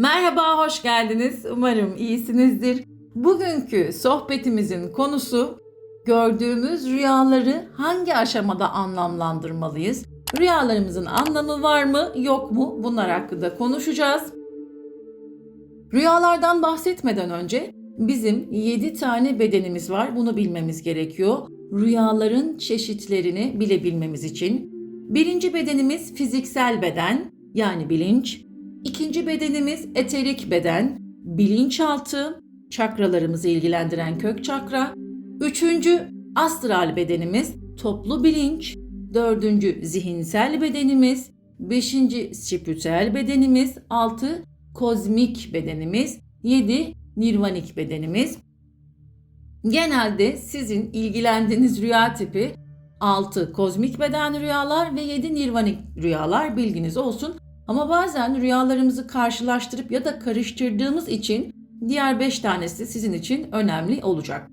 Merhaba, hoş geldiniz. Umarım iyisinizdir. Bugünkü sohbetimizin konusu gördüğümüz rüyaları hangi aşamada anlamlandırmalıyız? Rüyalarımızın anlamı var mı, yok mu? Bunlar hakkında konuşacağız. Rüyalardan bahsetmeden önce bizim 7 tane bedenimiz var. Bunu bilmemiz gerekiyor. Rüyaların çeşitlerini bilebilmemiz için. Birinci bedenimiz fiziksel beden yani bilinç. İkinci bedenimiz eterik beden, bilinçaltı, çakralarımızı ilgilendiren kök çakra. Üçüncü astral bedenimiz toplu bilinç. Dördüncü zihinsel bedenimiz. Beşinci spiritüel bedenimiz. Altı kozmik bedenimiz. Yedi nirvanik bedenimiz. Genelde sizin ilgilendiğiniz rüya tipi 6 kozmik beden rüyalar ve 7 nirvanik rüyalar bilginiz olsun. Ama bazen rüyalarımızı karşılaştırıp ya da karıştırdığımız için diğer 5 tanesi sizin için önemli olacak.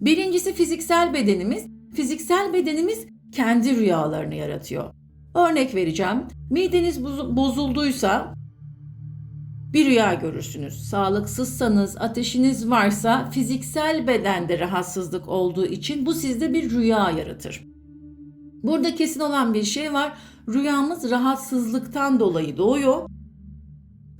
Birincisi fiziksel bedenimiz. Fiziksel bedenimiz kendi rüyalarını yaratıyor. Örnek vereceğim. Mideniz bozu- bozulduysa bir rüya görürsünüz. Sağlıksızsanız, ateşiniz varsa fiziksel bedende rahatsızlık olduğu için bu sizde bir rüya yaratır. Burada kesin olan bir şey var. Rüyamız rahatsızlıktan dolayı doğuyor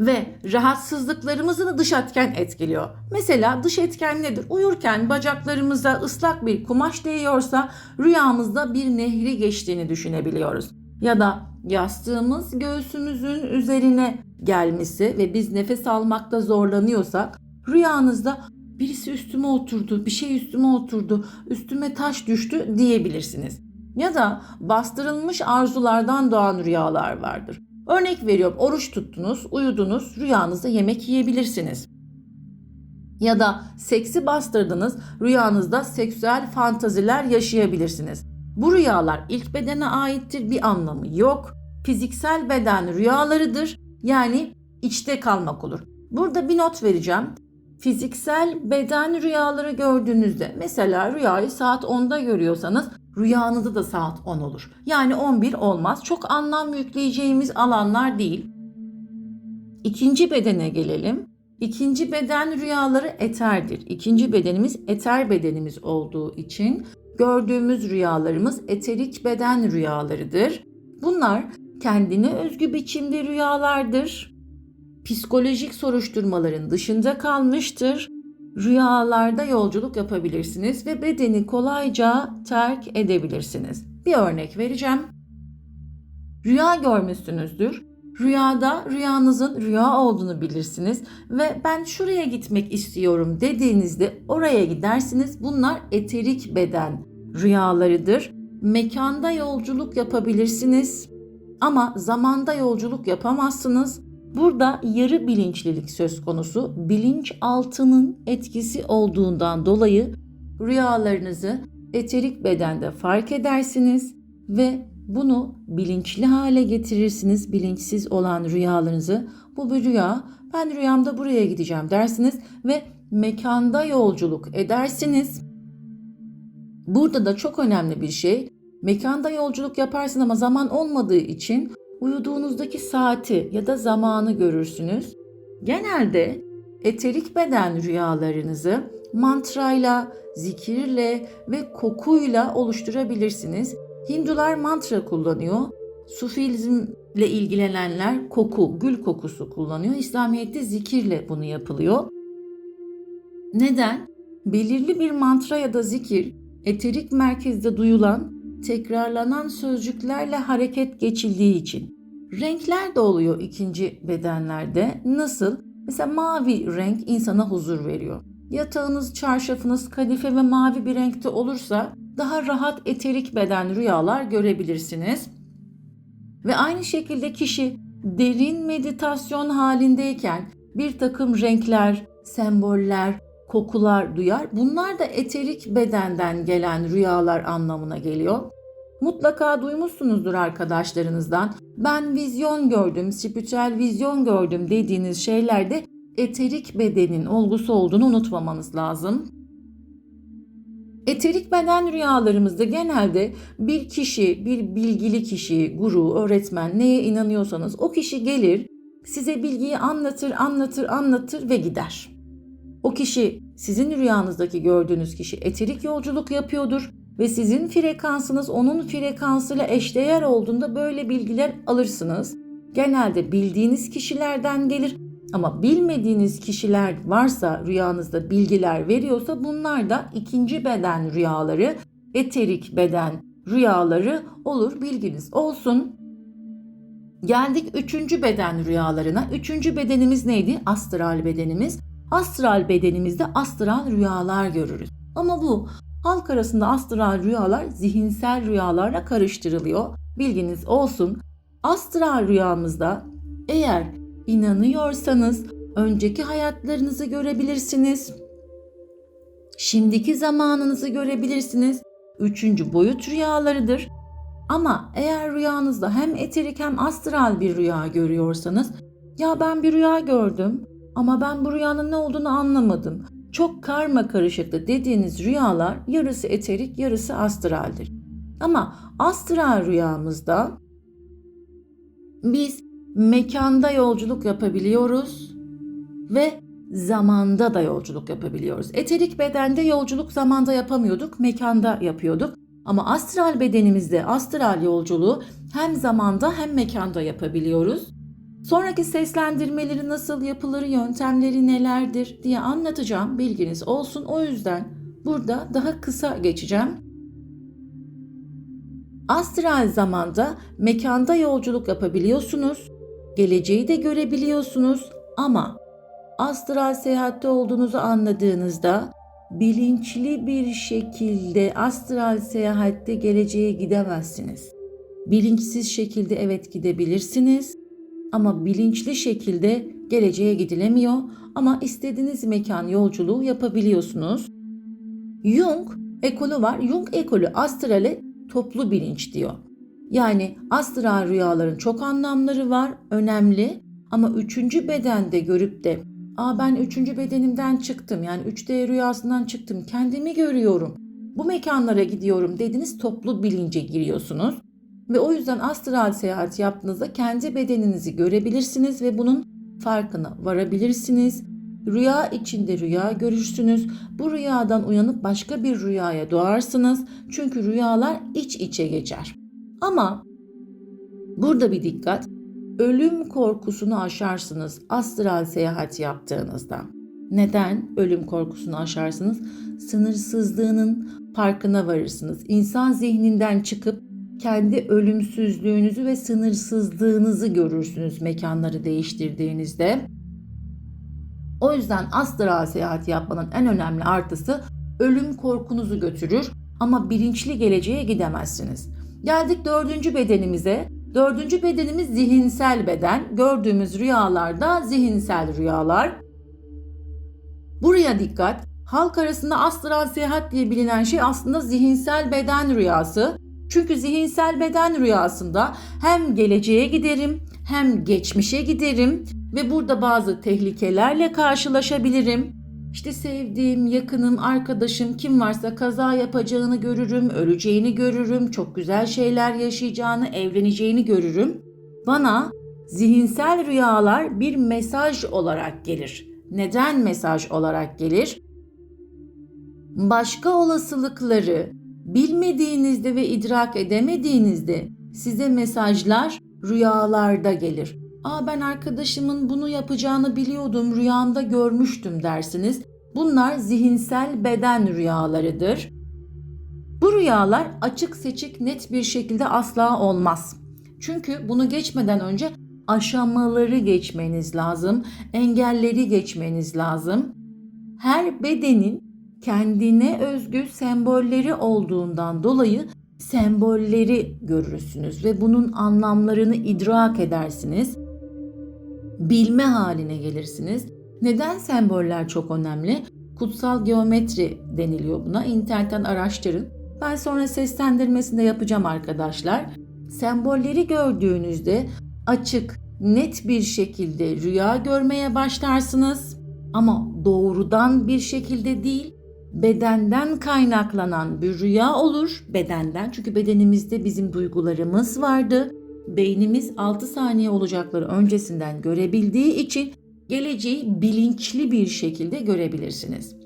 ve rahatsızlıklarımızı dış etken etkiliyor. Mesela dış etken nedir? Uyurken bacaklarımıza ıslak bir kumaş değiyorsa rüyamızda bir nehri geçtiğini düşünebiliyoruz. Ya da yastığımız göğsümüzün üzerine gelmesi ve biz nefes almakta zorlanıyorsak rüyanızda birisi üstüme oturdu, bir şey üstüme oturdu, üstüme taş düştü diyebilirsiniz. Ya da bastırılmış arzulardan doğan rüyalar vardır. Örnek veriyorum oruç tuttunuz, uyudunuz, rüyanızda yemek yiyebilirsiniz. Ya da seksi bastırdınız, rüyanızda seksüel fantaziler yaşayabilirsiniz. Bu rüyalar ilk bedene aittir, bir anlamı yok. Fiziksel beden rüyalarıdır. Yani içte kalmak olur. Burada bir not vereceğim. Fiziksel beden rüyaları gördüğünüzde mesela rüyayı saat 10'da görüyorsanız rüyanızda da saat 10 olur. Yani 11 olmaz. Çok anlam yükleyeceğimiz alanlar değil. İkinci bedene gelelim. İkinci beden rüyaları eterdir. İkinci bedenimiz eter bedenimiz olduğu için gördüğümüz rüyalarımız eterik beden rüyalarıdır. Bunlar kendine özgü biçimde rüyalardır. Psikolojik soruşturmaların dışında kalmıştır. Rüyalarda yolculuk yapabilirsiniz ve bedeni kolayca terk edebilirsiniz. Bir örnek vereceğim. Rüya görmüşsünüzdür. Rüyada rüyanızın rüya olduğunu bilirsiniz ve ben şuraya gitmek istiyorum dediğinizde oraya gidersiniz. Bunlar eterik beden rüyalarıdır. Mekanda yolculuk yapabilirsiniz ama zamanda yolculuk yapamazsınız. Burada yarı bilinçlilik söz konusu. Bilinç altının etkisi olduğundan dolayı rüyalarınızı eterik bedende fark edersiniz ve bunu bilinçli hale getirirsiniz. Bilinçsiz olan rüyalarınızı bu bir rüya ben rüyamda buraya gideceğim dersiniz ve mekanda yolculuk edersiniz. Burada da çok önemli bir şey mekanda yolculuk yaparsın ama zaman olmadığı için uyuduğunuzdaki saati ya da zamanı görürsünüz. Genelde eterik beden rüyalarınızı mantrayla, zikirle ve kokuyla oluşturabilirsiniz. Hindular mantra kullanıyor. Sufizmle ilgilenenler koku, gül kokusu kullanıyor. İslamiyet'te zikirle bunu yapılıyor. Neden? Belirli bir mantra ya da zikir eterik merkezde duyulan, tekrarlanan sözcüklerle hareket geçildiği için. Renkler de oluyor ikinci bedenlerde. Nasıl? Mesela mavi renk insana huzur veriyor. Yatağınız, çarşafınız kadife ve mavi bir renkte olursa daha rahat eterik beden rüyalar görebilirsiniz. Ve aynı şekilde kişi derin meditasyon halindeyken bir takım renkler, semboller, kokular duyar. Bunlar da eterik bedenden gelen rüyalar anlamına geliyor. Mutlaka duymuşsunuzdur arkadaşlarınızdan. Ben vizyon gördüm, spiritüel vizyon gördüm dediğiniz şeylerde eterik bedenin olgusu olduğunu unutmamanız lazım. Eterik beden rüyalarımızda genelde bir kişi, bir bilgili kişi, guru, öğretmen neye inanıyorsanız o kişi gelir size bilgiyi anlatır, anlatır, anlatır ve gider. O kişi sizin rüyanızdaki gördüğünüz kişi eterik yolculuk yapıyordur ve sizin frekansınız onun frekansıyla eşdeğer olduğunda böyle bilgiler alırsınız. Genelde bildiğiniz kişilerden gelir ama bilmediğiniz kişiler varsa rüyanızda bilgiler veriyorsa bunlar da ikinci beden rüyaları, eterik beden rüyaları olur bilginiz olsun. Geldik üçüncü beden rüyalarına. Üçüncü bedenimiz neydi? Astral bedenimiz. Astral bedenimizde astral rüyalar görürüz. Ama bu halk arasında astral rüyalar zihinsel rüyalarla karıştırılıyor. Bilginiz olsun. Astral rüyamızda eğer inanıyorsanız önceki hayatlarınızı görebilirsiniz. Şimdiki zamanınızı görebilirsiniz. Üçüncü boyut rüyalarıdır. Ama eğer rüyanızda hem eterik hem astral bir rüya görüyorsanız ya ben bir rüya gördüm ama ben bu rüyanın ne olduğunu anlamadım. Çok karma karışıktı dediğiniz rüyalar yarısı eterik yarısı astraldir. Ama astral rüyamızda biz mekanda yolculuk yapabiliyoruz ve zamanda da yolculuk yapabiliyoruz. Eterik bedende yolculuk zamanda yapamıyorduk, mekanda yapıyorduk. Ama astral bedenimizde astral yolculuğu hem zamanda hem mekanda yapabiliyoruz. Sonraki seslendirmeleri nasıl yapılır, yöntemleri nelerdir diye anlatacağım. Bilginiz olsun. O yüzden burada daha kısa geçeceğim. Astral zamanda mekanda yolculuk yapabiliyorsunuz. Geleceği de görebiliyorsunuz ama astral seyahatte olduğunuzu anladığınızda bilinçli bir şekilde astral seyahatte geleceğe gidemezsiniz. Bilinçsiz şekilde evet gidebilirsiniz ama bilinçli şekilde geleceğe gidilemiyor ama istediğiniz mekan yolculuğu yapabiliyorsunuz. Jung ekolü var. Jung ekolü astrale toplu bilinç diyor. Yani astral rüyaların çok anlamları var, önemli ama üçüncü bedende görüp de Aa ben üçüncü bedenimden çıktım yani 3D rüyasından çıktım kendimi görüyorum. Bu mekanlara gidiyorum dediniz toplu bilince giriyorsunuz. Ve o yüzden astral seyahat yaptığınızda kendi bedeninizi görebilirsiniz ve bunun farkına varabilirsiniz. Rüya içinde rüya görürsünüz. Bu rüyadan uyanıp başka bir rüyaya doğarsınız. Çünkü rüyalar iç içe geçer. Ama burada bir dikkat ölüm korkusunu aşarsınız astral seyahat yaptığınızda. Neden ölüm korkusunu aşarsınız? Sınırsızlığının farkına varırsınız. İnsan zihninden çıkıp kendi ölümsüzlüğünüzü ve sınırsızlığınızı görürsünüz mekanları değiştirdiğinizde. O yüzden astral seyahat yapmanın en önemli artısı ölüm korkunuzu götürür ama bilinçli geleceğe gidemezsiniz. Geldik dördüncü bedenimize. Dördüncü bedenimiz zihinsel beden. Gördüğümüz rüyalarda zihinsel rüyalar. Buraya dikkat. Halk arasında astral seyahat diye bilinen şey aslında zihinsel beden rüyası. Çünkü zihinsel beden rüyasında hem geleceğe giderim hem geçmişe giderim ve burada bazı tehlikelerle karşılaşabilirim. İşte sevdiğim, yakınım, arkadaşım kim varsa kaza yapacağını görürüm, öleceğini görürüm, çok güzel şeyler yaşayacağını, evleneceğini görürüm. Bana zihinsel rüyalar bir mesaj olarak gelir. Neden mesaj olarak gelir? Başka olasılıkları bilmediğinizde ve idrak edemediğinizde size mesajlar rüyalarda gelir. Aa ben arkadaşımın bunu yapacağını biliyordum, rüyamda görmüştüm dersiniz. Bunlar zihinsel beden rüyalarıdır. Bu rüyalar açık seçik net bir şekilde asla olmaz. Çünkü bunu geçmeden önce aşamaları geçmeniz lazım, engelleri geçmeniz lazım. Her bedenin kendine özgü sembolleri olduğundan dolayı sembolleri görürsünüz ve bunun anlamlarını idrak edersiniz bilme haline gelirsiniz. Neden semboller çok önemli? Kutsal geometri deniliyor buna. İnternetten araştırın. Ben sonra seslendirmesinde yapacağım arkadaşlar. Sembolleri gördüğünüzde açık, net bir şekilde rüya görmeye başlarsınız. Ama doğrudan bir şekilde değil, bedenden kaynaklanan bir rüya olur. Bedenden çünkü bedenimizde bizim duygularımız vardı beynimiz 6 saniye olacakları öncesinden görebildiği için geleceği bilinçli bir şekilde görebilirsiniz.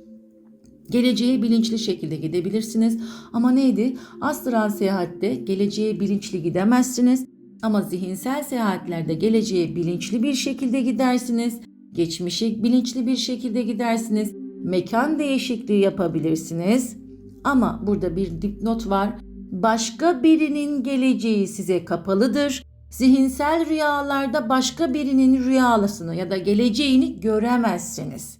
Geleceğe bilinçli şekilde gidebilirsiniz. Ama neydi? Astral seyahatte geleceğe bilinçli gidemezsiniz. Ama zihinsel seyahatlerde geleceğe bilinçli bir şekilde gidersiniz. Geçmişe bilinçli bir şekilde gidersiniz. Mekan değişikliği yapabilirsiniz. Ama burada bir dipnot var. Başka birinin geleceği size kapalıdır. Zihinsel rüyalarda başka birinin rüyasını ya da geleceğini göremezsiniz.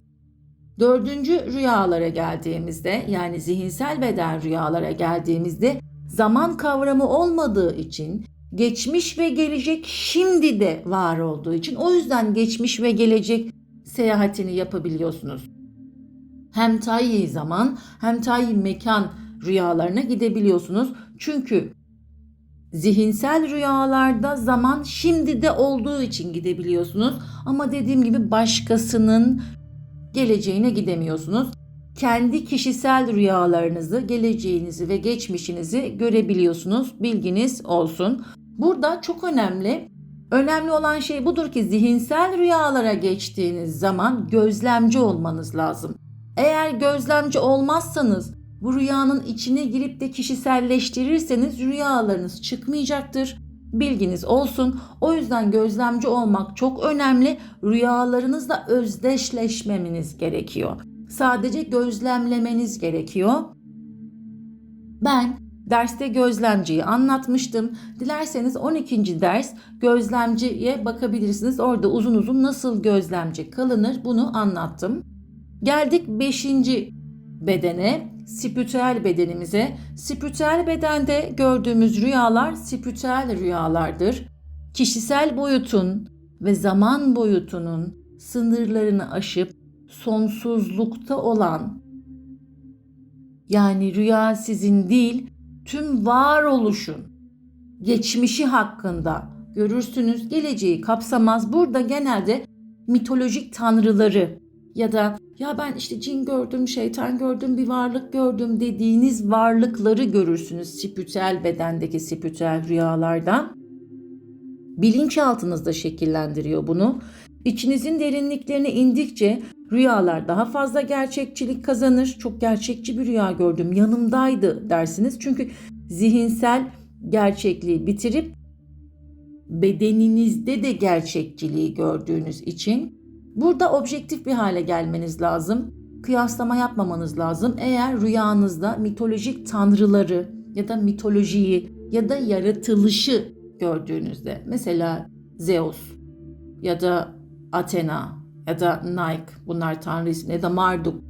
Dördüncü rüyalara geldiğimizde yani zihinsel beden rüyalara geldiğimizde zaman kavramı olmadığı için geçmiş ve gelecek şimdi de var olduğu için o yüzden geçmiş ve gelecek seyahatini yapabiliyorsunuz. Hem tayyi zaman hem tayyi mekan rüyalarına gidebiliyorsunuz. Çünkü zihinsel rüyalarda zaman şimdi de olduğu için gidebiliyorsunuz. Ama dediğim gibi başkasının geleceğine gidemiyorsunuz. Kendi kişisel rüyalarınızı, geleceğinizi ve geçmişinizi görebiliyorsunuz. Bilginiz olsun. Burada çok önemli. Önemli olan şey budur ki zihinsel rüyalara geçtiğiniz zaman gözlemci olmanız lazım. Eğer gözlemci olmazsanız bu rüyanın içine girip de kişiselleştirirseniz rüyalarınız çıkmayacaktır. Bilginiz olsun. O yüzden gözlemci olmak çok önemli. Rüyalarınızla özdeşleşmemeniz gerekiyor. Sadece gözlemlemeniz gerekiyor. Ben derste gözlemciyi anlatmıştım. Dilerseniz 12. ders gözlemciye bakabilirsiniz. Orada uzun uzun nasıl gözlemci kalınır bunu anlattım. Geldik 5. bedene, spiritüel bedenimize. Spiritüel bedende gördüğümüz rüyalar spiritüel rüyalardır. Kişisel boyutun ve zaman boyutunun sınırlarını aşıp sonsuzlukta olan yani rüya sizin değil tüm varoluşun geçmişi hakkında görürsünüz geleceği kapsamaz. Burada genelde mitolojik tanrıları ya da ya ben işte cin gördüm, şeytan gördüm, bir varlık gördüm dediğiniz varlıkları görürsünüz spiritüel bedendeki spiritüel rüyalardan. Bilinçaltınızda şekillendiriyor bunu. İçinizin derinliklerine indikçe rüyalar daha fazla gerçekçilik kazanır. Çok gerçekçi bir rüya gördüm, yanımdaydı dersiniz. Çünkü zihinsel gerçekliği bitirip bedeninizde de gerçekçiliği gördüğünüz için burada objektif bir hale gelmeniz lazım. Kıyaslama yapmamanız lazım. Eğer rüyanızda mitolojik tanrıları ya da mitolojiyi ya da yaratılışı gördüğünüzde mesela Zeus ya da Athena ya da Nike bunlar tanrı ismi ya da Marduk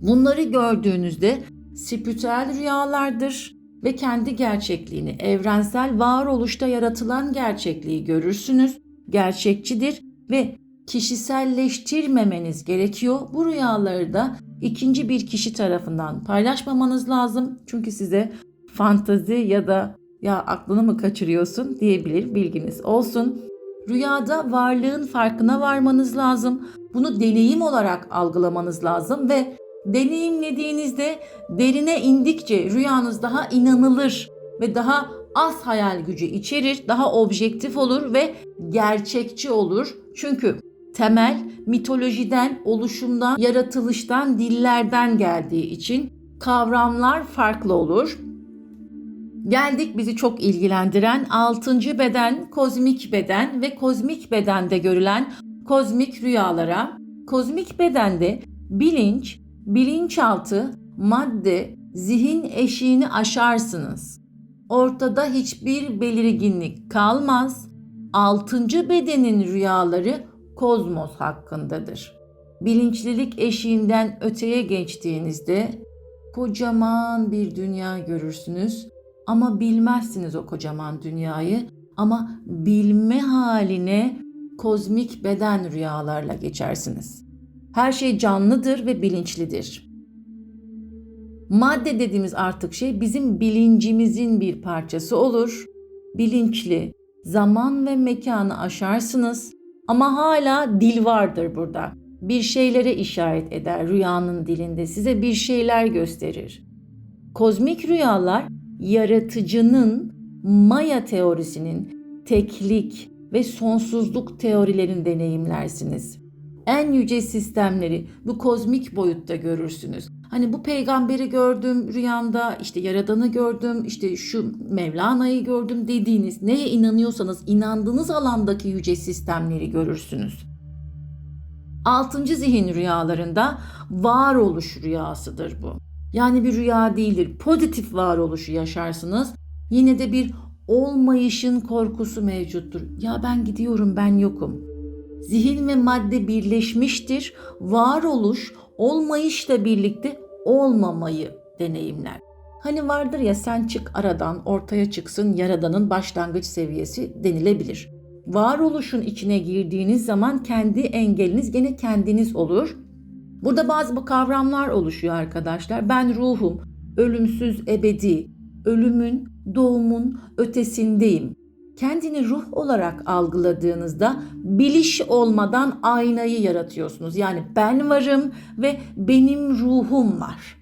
bunları gördüğünüzde spiritüel rüyalardır ve kendi gerçekliğini, evrensel varoluşta yaratılan gerçekliği görürsünüz. Gerçekçidir ve kişiselleştirmemeniz gerekiyor. Bu rüyaları da ikinci bir kişi tarafından paylaşmamanız lazım. Çünkü size fantazi ya da ya aklını mı kaçırıyorsun diyebilir bilginiz olsun. Rüyada varlığın farkına varmanız lazım. Bunu deneyim olarak algılamanız lazım ve deneyimlediğinizde derine indikçe rüyanız daha inanılır ve daha az hayal gücü içerir, daha objektif olur ve gerçekçi olur. Çünkü temel mitolojiden, oluşumdan, yaratılıştan, dillerden geldiği için kavramlar farklı olur. Geldik bizi çok ilgilendiren 6. beden, kozmik beden ve kozmik bedende görülen kozmik rüyalara. Kozmik bedende bilinç, bilinçaltı, madde, zihin eşiğini aşarsınız. Ortada hiçbir belirginlik kalmaz. Altıncı bedenin rüyaları kozmos hakkındadır. Bilinçlilik eşiğinden öteye geçtiğinizde kocaman bir dünya görürsünüz ama bilmezsiniz o kocaman dünyayı ama bilme haline kozmik beden rüyalarla geçersiniz. Her şey canlıdır ve bilinçlidir. Madde dediğimiz artık şey bizim bilincimizin bir parçası olur. Bilinçli, zaman ve mekanı aşarsınız ama hala dil vardır burada. Bir şeylere işaret eder rüyanın dilinde size bir şeyler gösterir. Kozmik rüyalar yaratıcının Maya teorisinin teklik ve sonsuzluk teorilerini deneyimlersiniz. En yüce sistemleri bu kozmik boyutta görürsünüz. Hani bu peygamberi gördüm rüyamda, işte yaradanı gördüm, işte şu Mevlana'yı gördüm dediğiniz neye inanıyorsanız inandığınız alandaki yüce sistemleri görürsünüz. Altıncı zihin rüyalarında varoluş rüyasıdır bu. Yani bir rüya değildir. Pozitif varoluşu yaşarsınız. Yine de bir olmayışın korkusu mevcuttur. Ya ben gidiyorum, ben yokum. Zihin ve madde birleşmiştir. Varoluş olmayışla birlikte olmamayı deneyimler. Hani vardır ya sen çık aradan ortaya çıksın yaradanın başlangıç seviyesi denilebilir. Varoluşun içine girdiğiniz zaman kendi engeliniz gene kendiniz olur. Burada bazı bu kavramlar oluşuyor arkadaşlar. Ben ruhum, ölümsüz, ebedi, ölümün, doğumun ötesindeyim. Kendini ruh olarak algıladığınızda biliş olmadan aynayı yaratıyorsunuz. Yani ben varım ve benim ruhum var.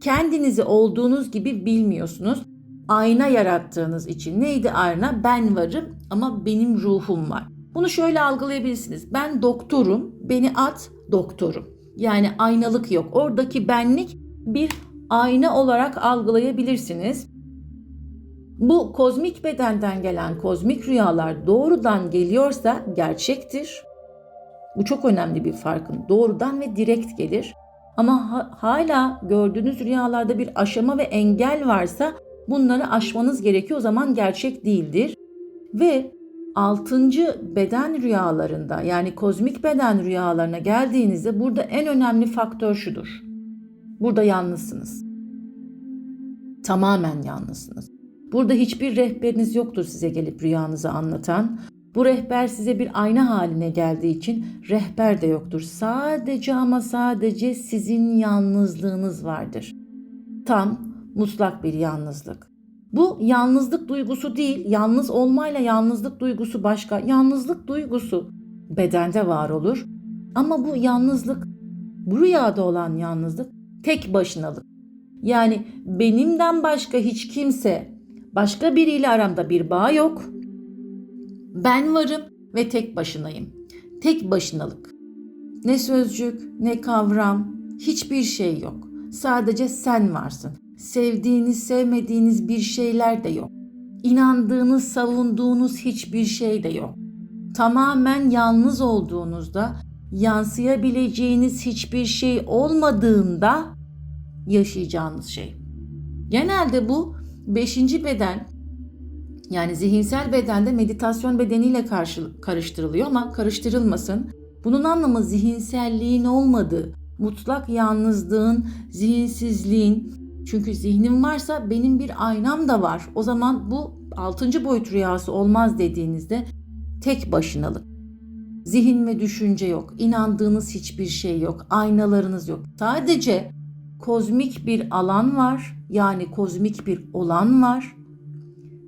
Kendinizi olduğunuz gibi bilmiyorsunuz. Ayna yarattığınız için neydi ayna? Ben varım ama benim ruhum var. Bunu şöyle algılayabilirsiniz. Ben doktorum, beni at doktorum. Yani aynalık yok. Oradaki benlik bir ayna olarak algılayabilirsiniz. Bu kozmik bedenden gelen kozmik rüyalar doğrudan geliyorsa gerçektir. Bu çok önemli bir farkın. Doğrudan ve direkt gelir. Ama ha- hala gördüğünüz rüyalarda bir aşama ve engel varsa bunları aşmanız gerekiyor. O zaman gerçek değildir. Ve altıncı beden rüyalarında yani kozmik beden rüyalarına geldiğinizde burada en önemli faktör şudur. Burada yalnızsınız. Tamamen yalnızsınız. Burada hiçbir rehberiniz yoktur size gelip rüyanızı anlatan. Bu rehber size bir ayna haline geldiği için rehber de yoktur. Sadece ama sadece sizin yalnızlığınız vardır. Tam mutlak bir yalnızlık. Bu yalnızlık duygusu değil, yalnız olmayla yalnızlık duygusu başka. Yalnızlık duygusu bedende var olur. Ama bu yalnızlık, bu rüyada olan yalnızlık tek başınalık. Yani benimden başka hiç kimse, başka biriyle aramda bir bağ yok. Ben varım ve tek başınayım. Tek başınalık. Ne sözcük, ne kavram, hiçbir şey yok. Sadece sen varsın. Sevdiğiniz, sevmediğiniz bir şeyler de yok. İnandığınız, savunduğunuz hiçbir şey de yok. Tamamen yalnız olduğunuzda, yansıyabileceğiniz hiçbir şey olmadığında yaşayacağınız şey. Genelde bu beşinci beden yani zihinsel bedende meditasyon bedeniyle karşı, karıştırılıyor ama karıştırılmasın. Bunun anlamı zihinselliğin olmadığı, mutlak yalnızlığın, zihinsizliğin. Çünkü zihnim varsa benim bir aynam da var. O zaman bu altıncı boyut rüyası olmaz dediğinizde tek başınalık. Zihin ve düşünce yok. İnandığınız hiçbir şey yok. Aynalarınız yok. Sadece kozmik bir alan var. Yani kozmik bir olan var.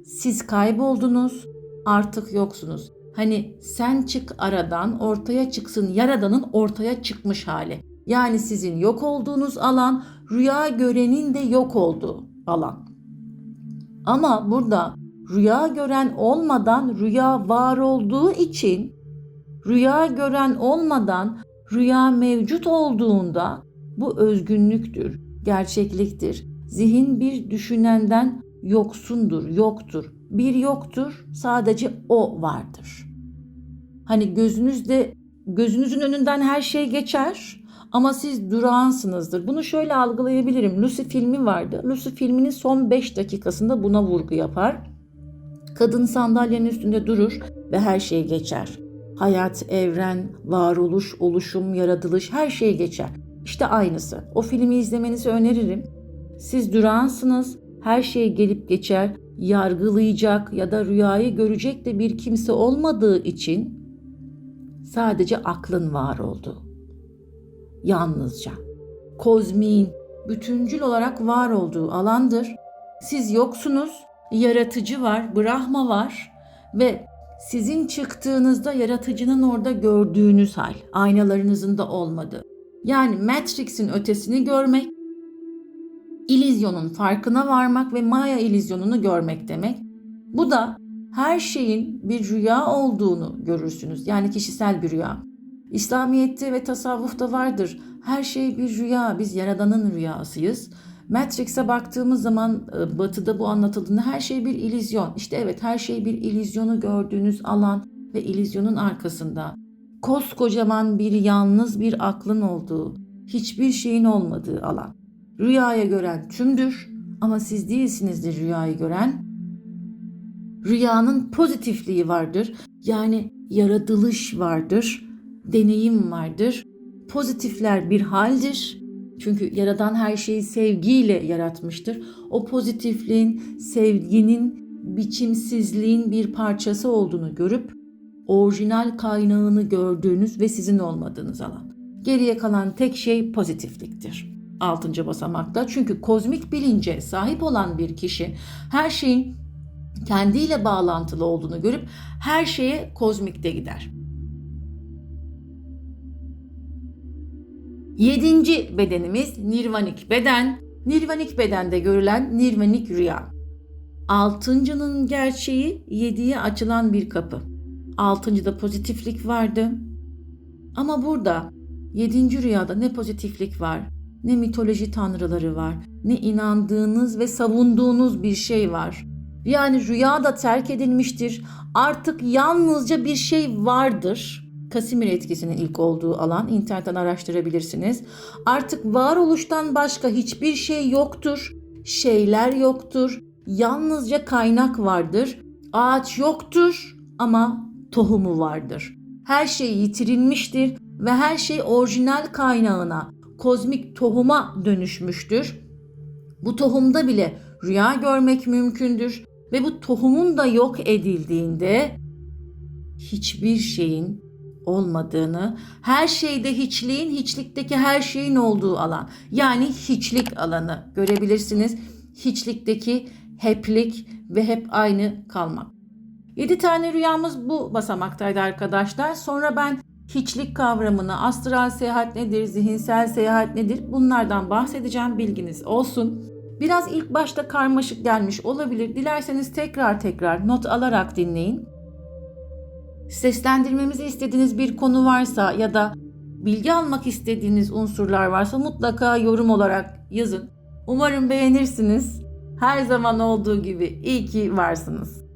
Siz kayboldunuz, artık yoksunuz. Hani sen çık aradan, ortaya çıksın yaradanın ortaya çıkmış hali. Yani sizin yok olduğunuz alan, rüya görenin de yok olduğu alan. Ama burada rüya gören olmadan rüya var olduğu için rüya gören olmadan rüya mevcut olduğunda bu özgünlüktür, gerçekliktir. Zihin bir düşünenden yoksundur, yoktur. Bir yoktur, sadece o vardır. Hani gözünüzde gözünüzün önünden her şey geçer ama siz durağansınızdır. Bunu şöyle algılayabilirim. Lucy filmi vardı. Lucy filminin son 5 dakikasında buna vurgu yapar. Kadın sandalyenin üstünde durur ve her şey geçer. Hayat, evren, varoluş, oluşum, yaratılış her şey geçer. İşte aynısı. O filmi izlemenizi öneririm. Siz durağansınız, her şey gelip geçer, yargılayacak ya da rüyayı görecek de bir kimse olmadığı için sadece aklın var oldu. Yalnızca. Kozmiğin bütüncül olarak var olduğu alandır. Siz yoksunuz, yaratıcı var, Brahma var ve sizin çıktığınızda yaratıcının orada gördüğünüz hal, aynalarınızın da olmadığı. Yani Matrix'in ötesini görmek, ilizyonun farkına varmak ve Maya ilizyonunu görmek demek. Bu da her şeyin bir rüya olduğunu görürsünüz. Yani kişisel bir rüya. İslamiyet'te ve tasavvufta vardır. Her şey bir rüya. Biz yaradanın rüyasıyız. Matrix'e baktığımız zaman e, batıda bu anlatıldığında her şey bir illüzyon. İşte evet her şey bir illüzyonu gördüğünüz alan ve illüzyonun arkasında koskocaman bir yalnız bir aklın olduğu, hiçbir şeyin olmadığı alan. Rüyaya gören tümdür ama siz değilsinizdir rüyayı gören. Rüyanın pozitifliği vardır. Yani yaratılış vardır, deneyim vardır. Pozitifler bir haldir. Çünkü yaradan her şeyi sevgiyle yaratmıştır. O pozitifliğin, sevginin, biçimsizliğin bir parçası olduğunu görüp orijinal kaynağını gördüğünüz ve sizin olmadığınız alan. Geriye kalan tek şey pozitifliktir. Altıncı basamakta çünkü kozmik bilince sahip olan bir kişi her şeyin kendiyle bağlantılı olduğunu görüp her şeye kozmikte gider. Yedinci bedenimiz nirvanik beden. Nirvanik bedende görülen nirvanik rüya. Altıncının gerçeği yediye açılan bir kapı. Altıncıda pozitiflik vardı. Ama burada yedinci rüyada ne pozitiflik var, ne mitoloji tanrıları var, ne inandığınız ve savunduğunuz bir şey var. Yani rüya da terk edilmiştir. Artık yalnızca bir şey vardır. Kasimir etkisinin ilk olduğu alan internetten araştırabilirsiniz. Artık varoluştan başka hiçbir şey yoktur. Şeyler yoktur. Yalnızca kaynak vardır. Ağaç yoktur ama tohumu vardır. Her şey yitirilmiştir ve her şey orijinal kaynağına, kozmik tohuma dönüşmüştür. Bu tohumda bile rüya görmek mümkündür ve bu tohumun da yok edildiğinde hiçbir şeyin olmadığını, her şeyde hiçliğin, hiçlikteki her şeyin olduğu alan. Yani hiçlik alanı görebilirsiniz. Hiçlikteki heplik ve hep aynı kalmak. 7 tane rüyamız bu basamaktaydı arkadaşlar. Sonra ben hiçlik kavramını, astral seyahat nedir, zihinsel seyahat nedir bunlardan bahsedeceğim bilginiz olsun. Biraz ilk başta karmaşık gelmiş olabilir. Dilerseniz tekrar tekrar not alarak dinleyin. Seslendirmemizi istediğiniz bir konu varsa ya da bilgi almak istediğiniz unsurlar varsa mutlaka yorum olarak yazın. Umarım beğenirsiniz. Her zaman olduğu gibi iyi ki varsınız.